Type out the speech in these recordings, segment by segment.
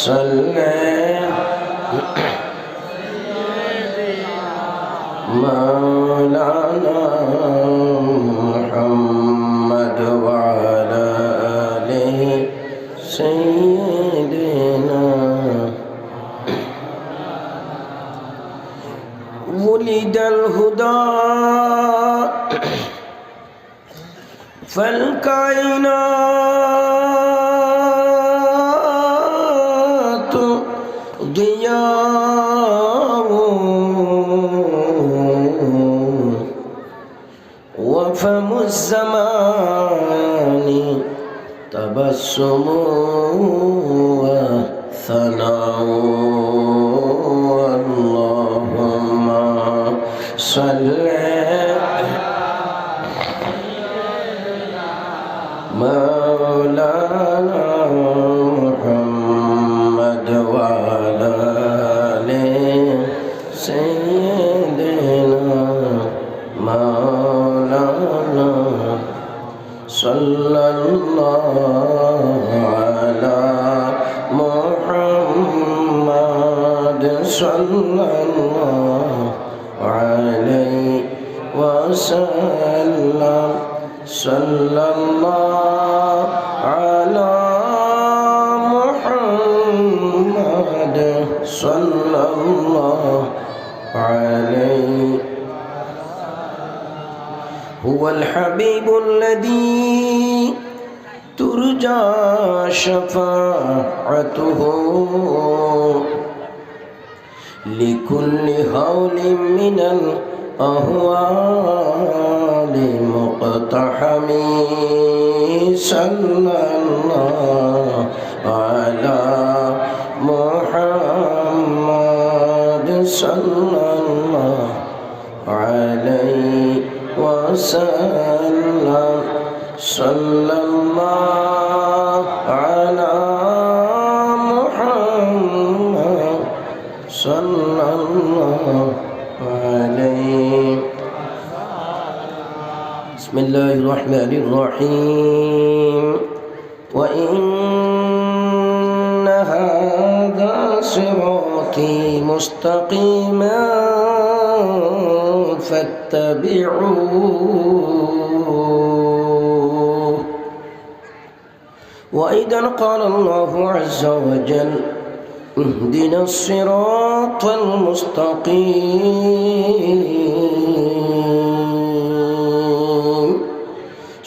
صل وفم الزمان تبسم وثناء اللهم صل محمد صلى الله عليه وسلم. صلى الله على محمد. صلى الله عليه. هو الحبيب الذي ترجى شفاعته. لكل هول من الأهوال مقتحم صلى الله على محمد صلى الله عليه وسلم. صلى الرحمن الرحيم. وإن هذا صراطي مستقيما فاتبعوه. وإذا قال الله عز وجل اهدنا الصراط المستقيم.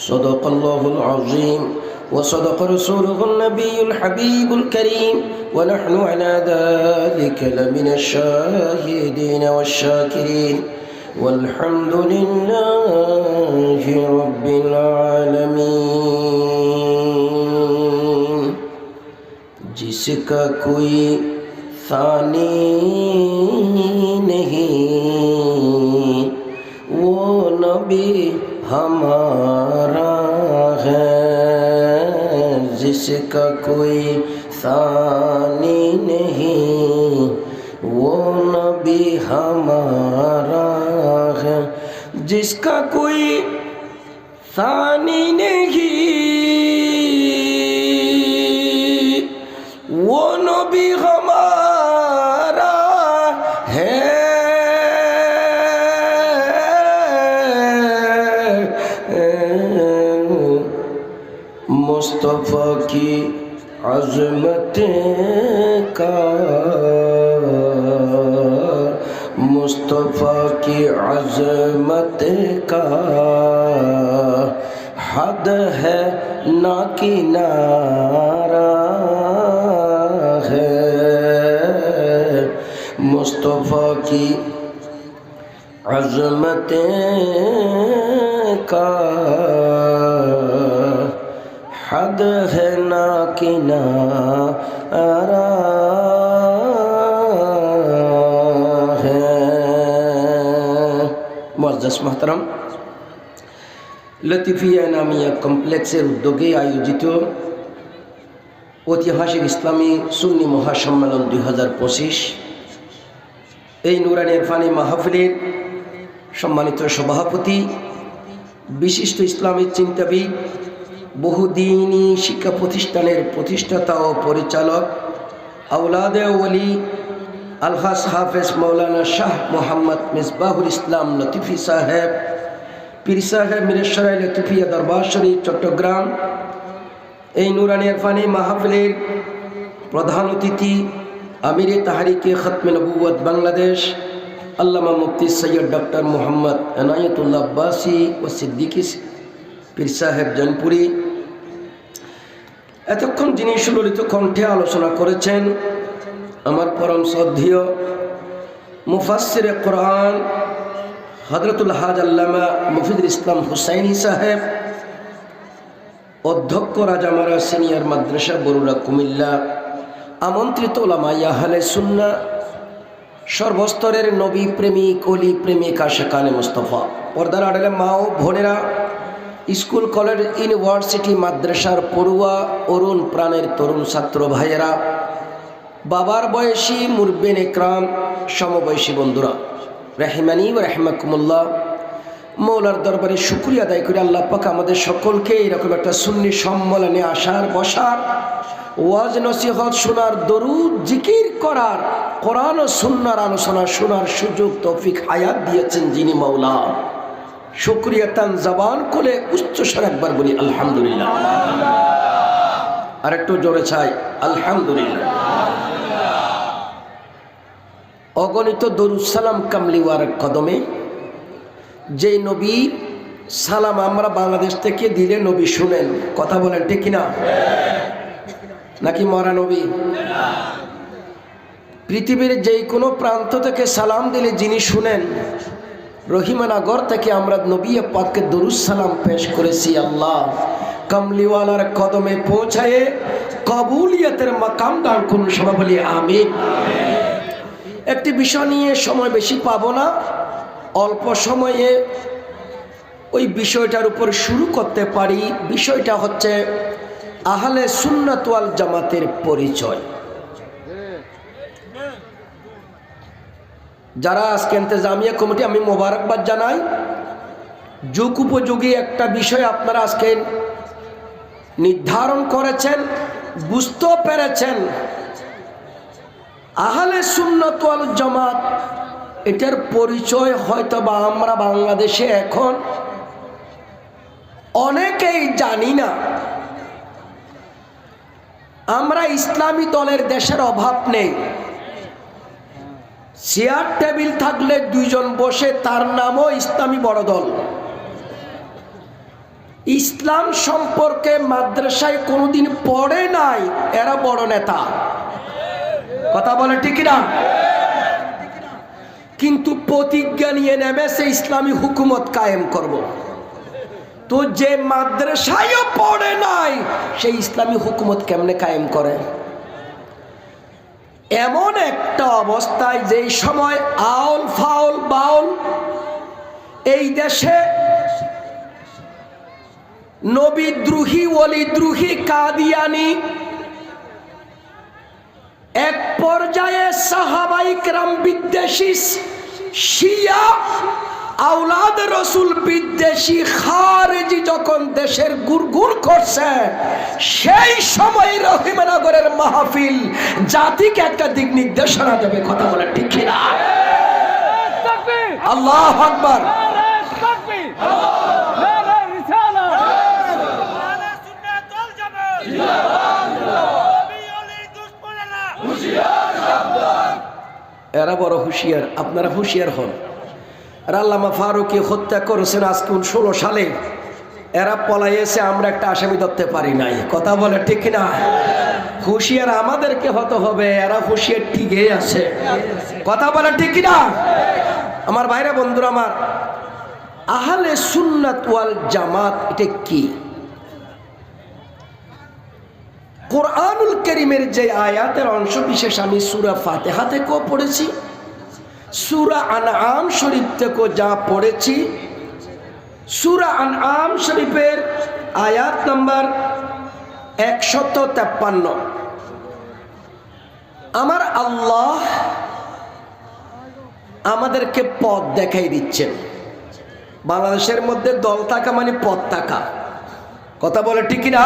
صدق الله العظيم وصدق رسوله النبي الحبيب الكريم ونحن على ذلك لمن الشاهدين والشاكرين والحمد لله رب العالمين. جسك كوي ثاني نهي ونبي همار जिसका कोई सानी नहीं। वो नबी हमारा है जिसका कोई सानी नहीं। मुस्तफ़ा की अजमत का, मुस्तफ़ा की अजमत का हद है ना किनारा है। मुस्तफ़ा की अजमत का हद है ना किनारा है মজাস মাহতারাম লতিফিয়া নামিয়া কমপ্লেক্সের উদ্যোগে আয়োজিত ঐতিহাসিক ইসলামী সুন্নি মহাসম্মেলন দুই হাজার পঁচিশ এই নুরানি ইরফানি মাহফিলের সম্মানিত সভাপতি বিশিষ্ট ইসলামিক চিন্তাবিদ বহুদিনই শিক্ষা প্রতিষ্ঠানের প্রতিষ্ঠাতা ও পরিচালক আউলাদে ওলি আলহাস হাফেজ মৌলানা শাহ মোহাম্মদ মিসবাহুল ইসলাম লতিফি সাহেব, পীর সাহেব মিরেশ্বরাই লতিফিয়া দরবার শরীফ, চট্টগ্রাম। এই নুরানি ইরফানি মাহফিলের প্রধান অতিথি আমিরে তাহারিকে খতমে নবুয়ত বাংলাদেশ, আল্লামা মুফতি সৈয়দ ডক্টর মোহাম্মদ এনায়তুল্লাহ আব্বাসি ও সিদ্দিকি পীর সাহেব জনপুরি। এতক্ষণ যিনি সুললিত কণ্ঠে আলোচনা করেছেন, আমার পরম শ্রদ্ধীয় মুফাসির কোরআন হজরতুল হাজ আল্লামা মুফিদুল ইসলাম হুসাইনি সাহেব, অধ্যক্ষ রাজামারা সিনিয়র মাদ্রাসা বরুড়া কুমিল্লা, আমন্ত্রিত ওলামা ইয়াহালে সুন্না, সর্বস্তরের নবী প্রেমিক, অলি প্রেমিক, আশেকানে মুস্তফা। পর্দার আড়ালে মা ও বোনেরা স্কুল, কলেজ, ইউনিভার্সিটি, মাদ্রাসার পড়ুয়া, অরুণ প্রাণের তরুণ ছাত্র ভাইয়েরা, বাবার বয়সী মুরবেন একরাম, সমবয়সী বন্ধুরা, রেহমানি রেহমাকুমুল্লাহ, মৌলার দরবারে শুক্রিয়া আদায় করে আল্লাহ পাক আমাদের সকলকে এরকম একটা সুন্নি সম্মেলনে আসার, বসার, ওয়াজ, নসিহত শোনার, দরুদ, জিকির করার, কোরআন ও সুন্নার আলোচনা শোনার সুযোগ, তৌফিক হায়াত দিয়েছেন যিনি মৌলা। শুক্রিয়া তান জবান কোলে উচ্চস্বর একবার বলি, আলহামদুলিল্লাহ। আর একটু জোরে চাই, আলহামদুলিল্লাহ। অগণিত দরুসালাম কামলিওয়ার কদমে যেই নবী সালাম আমরা বাংলাদেশ থেকে দিলে নবী শুনেন, কথা বলেন ঠিক কিনা? নাকি মরা নবী? পৃথিবীর যেই কোনো প্রান্ত থেকে সালাম দিলে যিনি শুনেন রহিমানগর থেকে আমরা নবী পাককে দরুস সালাম পেশ করেছি, আল্লাহ। কামলিওয়ালার কদমে পৌঁছায়ে কবুলিয়তের মাকাম দান করুন সবাই বলি আমি একটি বিষয় নিয়ে সময় বেশি পাবো না, অল্প সময়ে ওই বিষয়টার উপর শুরু করতে পারি। বিষয়টা হচ্ছে আহলে সুন্নাতওয়াল জামাতের পরিচয়। যারা আজকে জামিয়া কমিটি, আমি মোবারকবাদ জানাই। যুগ উপযোগী একটা বিষয় আপনারা আজকে নির্ধারণ করেছেন, বুঝতেও পেরেছেন। আহলে সুন্নতওয়াল জামাত, এটার পরিচয় হয়তো বা আমরা বাংলাদেশে এখন অনেকেই জানি না। আমরা ইসলামী দলের দেশের অভাব নেই। চেয়ার টেবিল থাকলে দুইজন বসে, তার নামও ইসলামী বড় দল। ইসলাম সম্পর্কে মাদ্রাসায় কোনোদিন পড়ে নাই, এরা বড় নেতা। কথা বলে ঠিক না কিন্তু প্রতিজ্ঞা নিয়ে নেমেছে ইসলামী হুকুমত কায়েম করব। তো যে মাদ্রাসায়ও পড়ে নাই, সেই ইসলামী হুকুমত কেমনে কায়েম করে? এমন একটা অবস্থায় যেই সময় আউল ফাউল বাউল এই দেশে নবীদ্রোহী অলিদ্রোহী কাদিয়ানি এক পর্যায়ে সাহাবাইকরাম বিদ্বেষী শিয়া আউলাদ রসুল বিদ্বেষী খারেজি যখন দেশের গুড়গুড় করছে, সেই সময় রহিমনগরের মাহফিল জাতিকে একটা দিক নির্দেশনা দেবে, কথা বলে ঠিক না আল্লাহ আকবর। এরা বড় হুঁশিয়ার, আপনারা হুঁশিয়ার হন। রাল্লামা ফারুকি হত্যা করেছেন আজকে ষোলো সালে। এরা পলাইয়েছে, আমরা একটা আসামি ধরতে পারি নাই। কথা বলে ঠিক না হুঁশিয়ার আমাদেরকে হতে হবে, এরা হুঁশিয়ার ঠিকই আছে। কথা বলে ঠিক না আমার ভাইরা, বন্ধুরা আমার, আহলে সুন্নাত ওয়াল জামাত এটা কি? কোরআনুল করিমের যে আয়াতের অংশ বিশেষ আমি সুরা ফাতেহা থেকেও পড়েছি। সুরা আনআম শরীফ থেকে যা পড়েছি, সুরা আনআম শরীফের আয়াত নাম্বার একশত তেপ্পান্ন। আমার আল্লাহ আমাদেরকে পথ দেখাই দিচ্ছেন। বাংলাদেশের মধ্যে দল থাকা মানে পথ থাকা। কথা বলে ঠিক না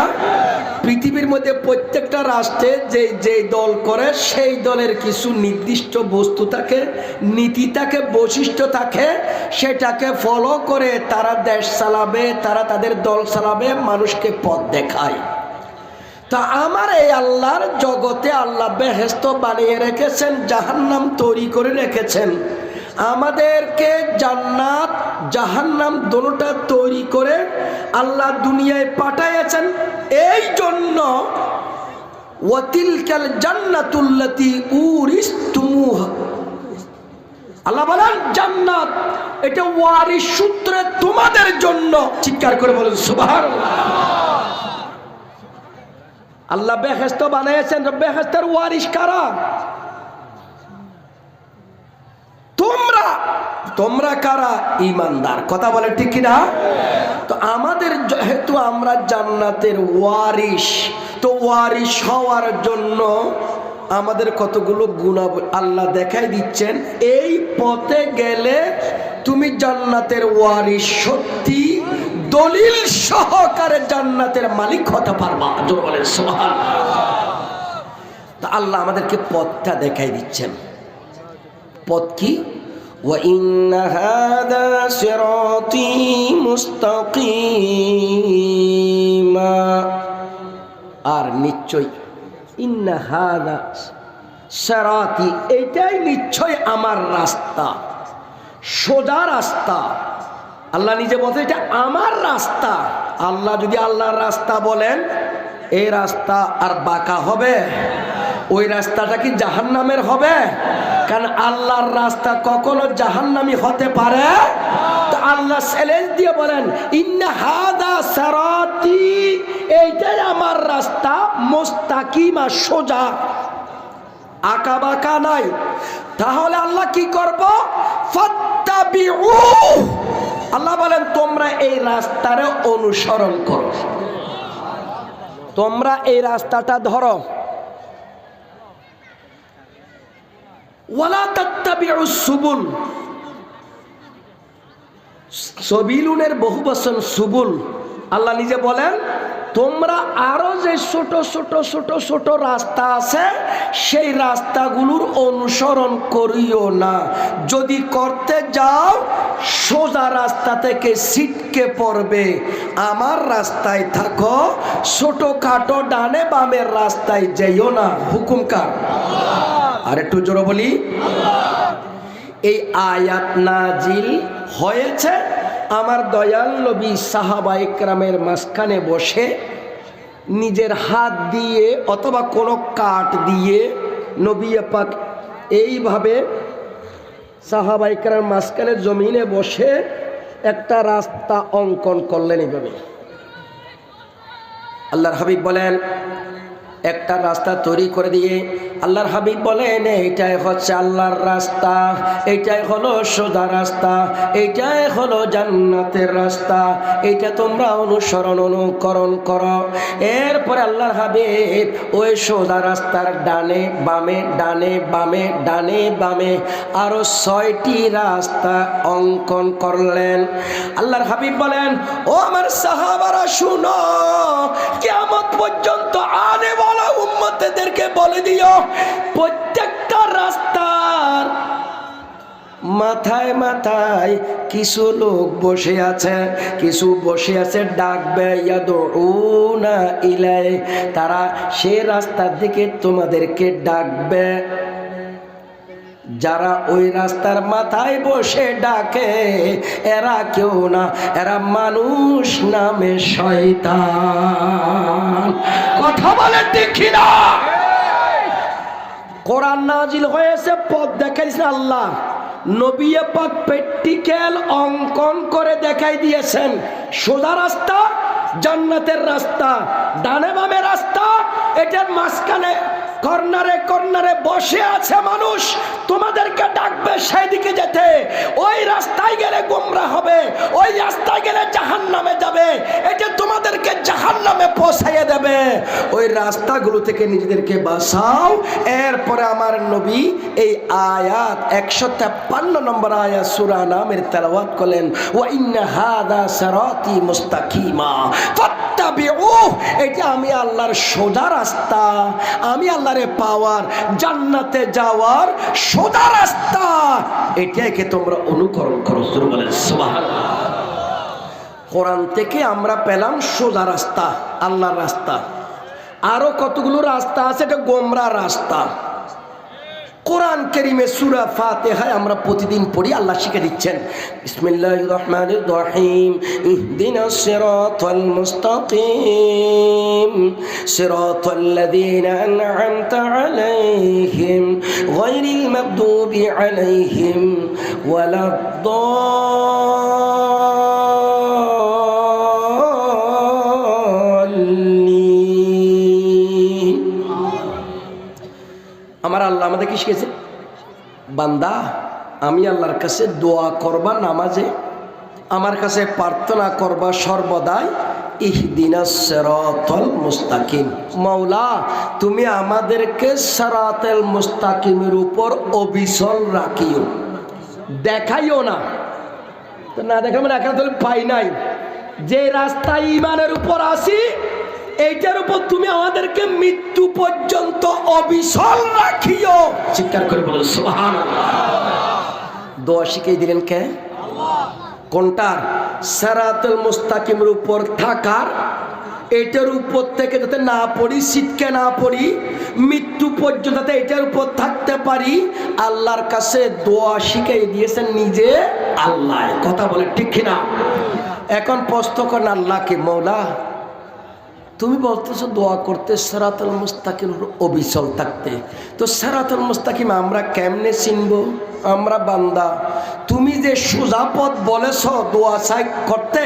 পৃথিবীর মধ্যে প্রত্যেকটা রাষ্ট্রে যে যে দল করে, সেই দলের কিছু নির্দিষ্ট বস্তু থাকে, নীতি থাকে, বৈশিষ্ট্য থাকে, সেটাকে ফলো করে তারা দেশ চালাবে, তারা তাদের দল চালাবে, মানুষকে পথ দেখায়। তা আমার এই আল্লাহর জগতে আল্লাহ বেহেস্ত বানিয়ে রেখেছেন, জাহান্নাম তৈরি করে রেখেছেন। আমাদেরকে জান্নাত, জাহান্নাম দোনোটা তৈরি করে আল্লাহ দুনিয়ায় পাঠাইয়াছেন। এই জন্য ওয়াতিলকাল জান্নাতুল্লাতি উরিস্তুমুহা। আল্লাহ বলেন, জান্নাত, এটা ওয়ারিস সূত্রে তোমাদের জন্য। চিৎকার করে বলেন, সুবহানাল্লাহ। আল্লাহ বেহেস্ত বানিয়েছেন বেহেস্তের ওয়ারিস কারা? তোমরা কারা ইমানদার? কথা বলে ঠিক কিনা? তো আমাদের যেহেতু আমরা জান্নাতের ওয়ারিস তো ওয়ারিস হওয়ার জন্য আমাদের কতগুলো গুণাব আল্লাহ দেখাই দিচ্ছেন। এই পথে গেলে তুমি জান্নাতের ওয়ারিস সত্যি দলিল সহকারে জান্নাতের মালিক হতে পারবা। জোর বলেন সোহান তা আল্লাহ আমাদেরকে পথটা দেখাই দিচ্ছেন। পথ কি? وإن هذا صراطي مستقيما আর নিশ্চয় ইন্না হাদা সারাতি এটাই নিশ্চয় আমার রাস্তা সোজা রাস্তা আল্লাহ নিজে বলছে এটা আমার রাস্তা আল্লাহ যদি আল্লাহর রাস্তা বলেন এই রাস্তা আর বাঁকা হবে ওই রাস্তাটা কি জাহান্নামের হবে কারণ আল্লাহর রাস্তা কখনো জাহান্নামি হতে পারে? আল্লাহ চ্যালেঞ্জ দিয়ে বলেন, ইন্না হাদা সারাতি এইটাই আমার রাস্তা, মোস্তাকিমা সোজা। আঁকা বাঁকা নাই। তাহলে আল্লাহ কি করব? আল্লাহ বলেন, তোমরা এই রাস্তারে অনুসরণ করো। তোমরা এই রাস্তাটা ধরো। ওয়ালা তাত্তাবিউ সুবুল। সবিলুনের বহু বচন সুবুল। আল্লাহ নিজে বলেন, তোমরা আরও যে ছোট ছোট ছোট ছোট রাস্তা আছে, সেই রাস্তাগুলোর অনুসরণ করিও না। যদি করতে যাও, সোজা রাস্তা থেকে সিটকে পড়বে। আমার রাস্তায় থাকো ছোট খাটো ডানে বামের রাস্তায় যেও না। হুকুম কার? আর একটু জোরে বলি। এই আয়াত নাজিল হয়েছে আমার দয়াল নবী সাহাবা ইকরামের মাঝখানে বসে নিজের হাত দিয়ে অথবা কোনো কাঠ দিয়ে নবী পাক এইভাবে সাহাবা ইকরামের মাঝখানে জমিনে বসে একটা রাস্তা অঙ্কন করলেন এইভাবে। আল্লাহর হাবিব বলেন একটা রাস্তা তৈরি করে দিয়ে আল্লাহর হাবিব বলেন, এইটাই হচ্ছে আল্লাহর রাস্তা, এইটাই হলো সোজা রাস্তা, এইটাই হলো জান্নাতের রাস্তা, এইটা তোমরা অনুসরণ, অনুকরণ করো। এরপরে আল্লাহর হাবিব ওই সোজা রাস্তার ডানে বামে ডানে বামে ডানে বামে আরও ছয়টি রাস্তা অঙ্কন করলেন। আল্লাহর হাবিব বলেন, ও আমার সাহাবারা, শুনো কেমন পর্যন্ত আনে উম্মতেদেরকে বলে দিও, প্রত্যেকটা রাস্তার মাথায় মাথায় কিছু লোক বসে আছে, কিছু বসে আছে ডাকবে ইলাই। তারা সে রাস্তার দিকে তোমাদেরকে ডাকবে। যারা ওই রাস্তার মাথায় বসে ডাকে, এরা কেউ না, এরা মানুষ নামে শয়তান। কথা বলে দেখি না কোরআন নাজিল হয়েছে, পথ দেখাইছে আল্লাহ। নবিয়ে পাক প্র্যাকটিক্যাল অঙ্কন করে দেখাই দিয়েছেন। সোজা রাস্তা, জান্নাতের রাস্তা। ডানে বামে রাস্তা, এটার মাঝখানে কর্নারে কর্নারে বসে আছে মানুষ। তোমাদেরকে ডাকবে সেই দিকে যেতে। ওই রাস্তায় গেলে গোমরা হবে, ওই রাস্তায় গেলে জাহান নামে যাবে। এটা তোমাদেরকে জাহান নামে পৌঁছাইয়ে দেবে। ওই রাস্তাগুলো থেকে নিজেদেরকে বাঁচাও। এরপরে আমার নবী এই আয়াত একশো তেপ্পান্ন নম্বর আয়াত সুরা নামের তেলাওয়াত করলেন ও ইন্না হাদা সারাতি মুস্তাকিমা এটা আমি আল্লাহর সোজা রাস্তা, আমি আল্লাহরে পাওয়ার, জান্নাতে যাওয়ার সোজা রাস্তা। এটাকে তোমরা অনুকরণ করো? বলেন সোবাহ কোরআন থেকে আমরা পেলাম সোজা রাস্তা, আল্লাহর রাস্তা। আরও কতগুলো রাস্তা আছে? এটা গোমরা রাস্তা। কোরআন কেরিমে সুরা ফাতেহায় আমরা প্রতিদিন পড়ি, আল্লাহ শিখে দিচ্ছেন। বিসমিল্লাহির রহমান রহিম ইহদিনাস সিরাতাল মুস্তাকিম, সিরাতাল লাযীনা আলাইহিম মাগদুবি আলাইহিম আল্লাহ আমাদের কি শিখেছে? বান্দা, আমি আল্লাহর কাছে দোয়া করবা নামাজে, আমার কাছে প্রার্থনা করবা সর্বদাই আমাদেরকে মুস্তাকিমের উপর রাখিও। দেখাইও না। না মানে পাই নাই। যে রাস্তায় ইমানের উপর আসি এইটার উপর তুমি আমাদেরকে মৃত্যু পর্যন্ত অবিচল রাখিও। চিৎকার করে বলো সুবহান দোয়া শিখিয়ে দিলেন কে? কোনটার? সারাতুল মুস্তাকিমের উপর থাকার। এটার উপর থেকে যাতে না পড়ি শীতকে না পড়ি মৃত্যু পর্যন্ত যাতে এটার উপর থাকতে পারি আল্লাহর কাছে দোয়া শিখিয়ে দিয়েছেন নিজে আল্লাহ। কথা বলে ঠিক কিনা? এখন প্রশ্ন করেন আল্লাহকে মৌলা? তুমি বলতেছো দোয়া করতে সেরাতুল মুস্তাকিম অবিচল থাকতে। তো সেরাতুল মুস্তাকিম আমরা কেমনে চিনব? আমরা বান্দা, তুমি যে সুজাপদ বলেছ দোয়া সাই করতে,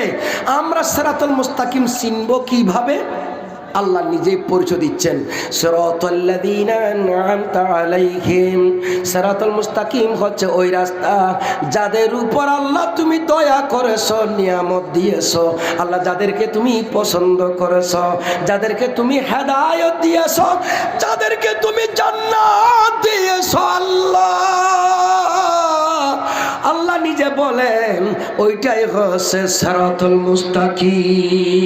আমরা সেরাতুল মুস্তাকিম চিনব কীভাবে? আল্লাহ নিজেই পরিচয় দিচ্ছেন। মুস্তাকিম হচ্ছে ওই রাস্তা যাদের উপর আল্লাহ তুমি দয়া করেছ, নিয়ামত দিয়েছ। আল্লাহ যাদেরকে তুমি পছন্দ করেছ, যাদেরকে তুমি হেদায়ত দিয়েছ, যাদেরকে তুমি জান্নাত দিয়েছ আল্লাহ। আল্লাহ নিজে বলেন, ওইটাই হচ্ছে সিরাতুল মুস্তাকিম।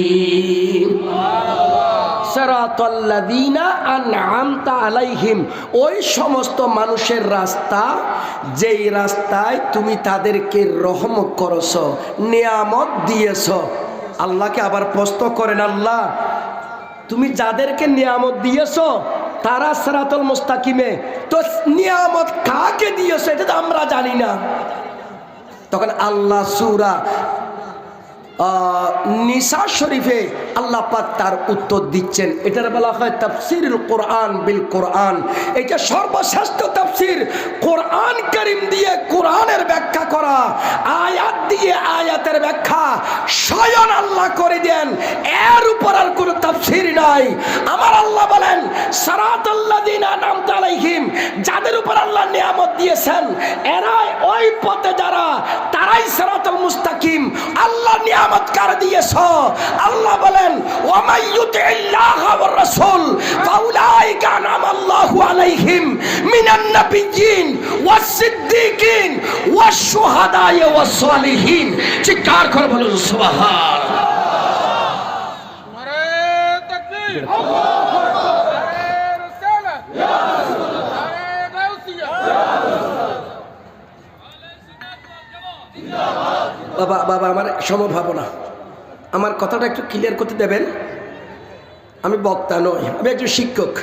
আন'আমতা আলাইহিম। ওই সমস্ত মানুষের রাস্তা, যেই রাস্তায় তুমি তাদেরকে রহমত করছ, নিয়ামত দিয়েছ। আল্লাহকে আবার প্রশ্ন করেন, আল্লাহ, তুমি যাদেরকে নিয়ামত দিয়েছ, তারা সেরাতুল মুস্তাকিমে? তো নিয়ামত কাকে দিয়েছ, এটা তো আমরা জানি না। তখন আল্লাহ সুরা নিসা শরীফে আল্লাহ পাক তার উত্তর দিচ্ছেন। এটার বলা হয় তাফসির কোরআন বিল কোরআন। এটা সর্বশ্রেষ্ঠ তাফসির। কোরআন করিম দিয়ে কোরআনের করা, আয়াত দিয়ে আয়াতের ব্যাখ্যা স্বয়ং আল্লাহ করে দেন। এর উপর আর কোনো তাফসির নাই। আমার আল্লাহ বলেন আলাইহিম, যাদের উপর আল্লাহ নিয়ামত দিয়েছেন, এরাই ওই পথে যারা, তারাই সারাতুল মুস্তাকিম। আল্লাহ নিয়ামত কার দিয়েছ? আল্লাহ বলেন ওয়াস শুহাদায়ে ওয়াস সালিহিন। চিৎকার করে বলুন গাউসিয়া বাবা বাবা আমার সমভাবনা। আমার কথাটা একটু ক্লিয়ার করতে দেবেন? আমি বক্তা নই আমি একজন শিক্ষক।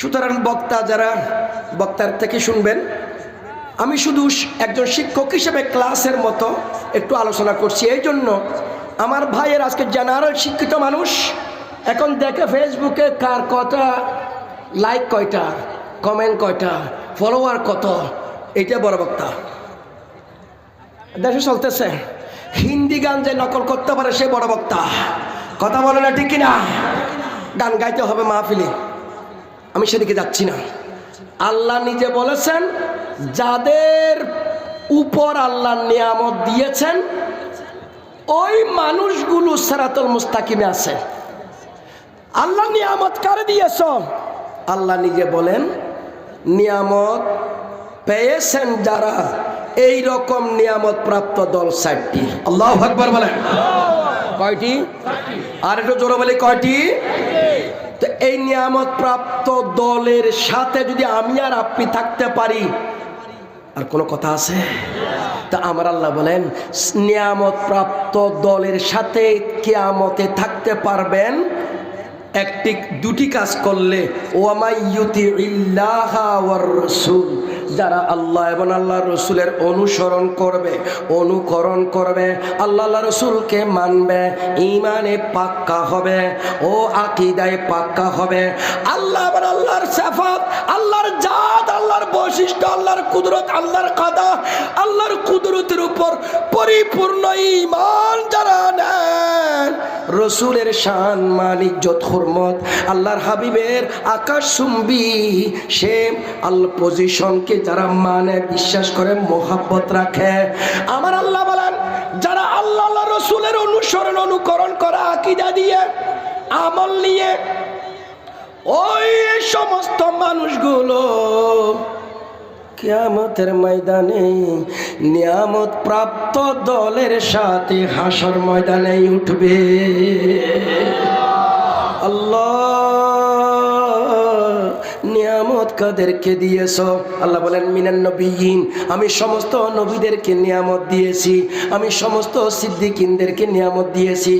সুতরাং বক্তা যারা বক্তার থেকে শুনবেন আমি শুধু একজন শিক্ষক হিসেবে ক্লাসের মতো একটু আলোচনা করছি। এই জন্য আমার ভাইয়ের আজকে জেনারেল শিক্ষিত মানুষ। এখন দেখে ফেসবুকে কার কটা লাইক কয়টা কমেন্ট কয়টা ফলোয়ার কত এটা বড় বক্তা। দেশে চলতেছে। হিন্দি গান যে নকল করতে পারে সে বড় বক্তা। কথা বলে না ঠিক কিনা? গান গাইতে হবে মাহফিলে। আমি সেদিকে যাচ্ছি না। আল্লাহ নিজে বলেছেন যাদের উপর আল্লাহ নিয়ামত দিয়েছেন, ওই মানুষগুলো সেরাতুল মুস্তাকিমে আছে। আল্লাহ নিয়ামত কারে দিয়েছ? আল্লাহ নিজে বলেন, নিয়ামত পেয়েছেন যারা এই রকম নিয়ামত প্রাপ্ত দল ষাটটি আল্লাহ আকবর বলেন। কয়টি? আর একটু জোরে বলি, কয়টি? তো এই নিয়ামত প্রাপ্ত দলের সাথে যদি আমি আর আপনি থাকতে পারি আর কোনো কথা আছে? তা আমার আল্লাহ বলেন নিয়ামত প্রাপ্ত দলের সাথে কেয়ামতে থাকতে পারবেন। একটি, দুটি কাজ করলে, ওয়ামাই ইউতি ইল্লাহা ওয়ার রসুল। যারা আল্লাহ এবং আল্লাহ রসুলের অনুসরণ করবে, অনুকরণ করবে, আল্লাহ রসুলকে মানবে ইমানে পাক্কা হবে, ও আকিদায় পাক্কা হবে। আল্লাহ এবং আল্লাহর সাফাত, আল্লাহর জাত, আল্লাহর বৈশিষ্ট্য, আল্লাহর কুদরত, আল্লাহর কাদা, আল্লাহর কুদরতের উপর পরিপূর্ণ ইমান যারা নেন, রসুলের শান, মান, ইজ্জত, হুরমত, আল্লাহর হাবিবের আকাশ সুম্বি সে আল্লাহ পজিশনকে যারা মানে বিশ্বাস করে, মোহাব্বত রাখে। আমার আল্লাহ বলেন, যারা আল্লাহ রসুলের অনুসরণ, অনুকরণ করা, আকিদা দিয়ে, আমল নিয়ে, ওই সমস্ত মানুষগুলো কিয়ামতের ময়দানে নিয়ামত প্রাপ্ত দলের সাথে হাসর ময়দানে উঠবে। নিয়ামত কাদেরকে দিয়েছ? আল্লাহ বলেন, মিনান নবীন আমি সমস্ত নবীদেরকে নিয়ামত দিয়েছি। আমি সমস্ত সিদ্দিকিনদেরকে নিয়ামত দিয়েছি।